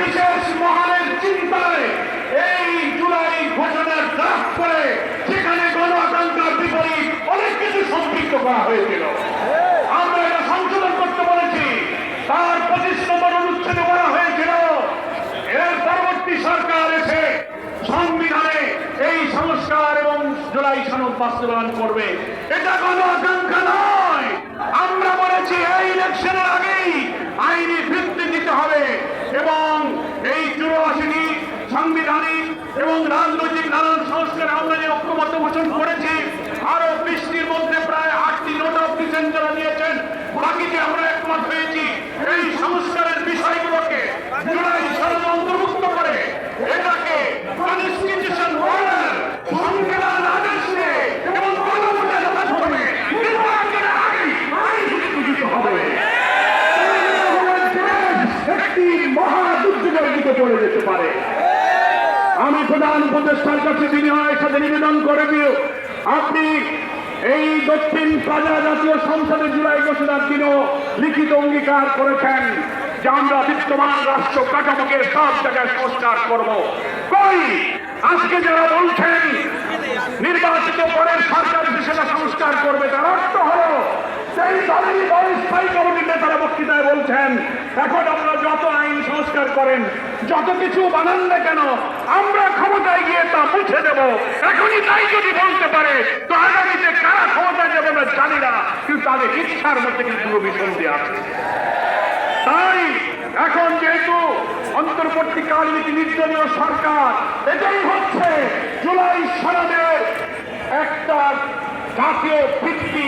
বিশেষ মহানের চিন্তায় এই জুলাই ঘোষণার ড্রাফট করে সেখানে গণ আকাঙ্ক্ষার বিপরীত অনেক কিছু সম্পৃক্ত করা হয়েছিল। আমরা এটা করতে তার হয়েছিল, এর পরবর্তী সরকার এসে সংবিধানে এই সংস্কার এবং জুলাই সনদ বাস্তবায়ন করবে। এটা কোনো আকাঙ্ক্ষা নয় আমরা বলেছি এই ইলেকশনের আগেই আইনি ভিত্তি দিতে হবে এবং এই চুরাশিটি সাংবিধানিক এবং রাজনৈতিক নানান সংস্কারে আমরা যে ঐক্যমত্য পোষণ করেছি, আরও বৃষ্টির মধ্যে প্রায় আটটি নোট অফ ডিসেন্ট নিয়েছেন, বাকিতে আমরা একমত হয়েছি। এই সংস্কারের বিষয়গুলোকে জুলাই সনদে অন্তর্ভুক্ত করে এটাকে কনস্টিটিউশন অর্ডার যেতে পারে। আমি প্রধান উপদেষ্টার কাছে বিনিময়ের সাথে নিবেদন করে দিও। আপনি এই দক্ষিণ প্লাজা জাতীয় সংসদে জুলাই ঘোষণার দিনও লিখিত অঙ্গীকার করেছেন যে আমরা বিদ্যমান রাষ্ট্র কাঠামোকে সব জায়গায় সংস্কার করব। কই? আজকে যারা বলছেন, নির্বাচিত পরের সরকার সেটা সংস্কার করবে, তার অর্থ হলো, সেই দলেরই অস্থায়ী কমিটির নেতারা বক্তৃতায় বলছেন, এখন আমরা যত আইন করেন যত কিছু বানান না কেন, আমরা ক্ষমতায় গিয়ে তা মুছে দেব। এখনই তাই যদি বলতে পারে, তো আগামীতে কারা ক্ষমতায় যাবে না জানি না, কিন্তু তাদের ইচ্ছার মধ্যে কিন্তু বিসন্ধি আছে। তাই এখন যেহেতু অন্তর্বর্তীকালীন একটি নির্দলীয় সরকার, এটাই হচ্ছে জুলাই সনদের একটা জাতীয় ভিত্তি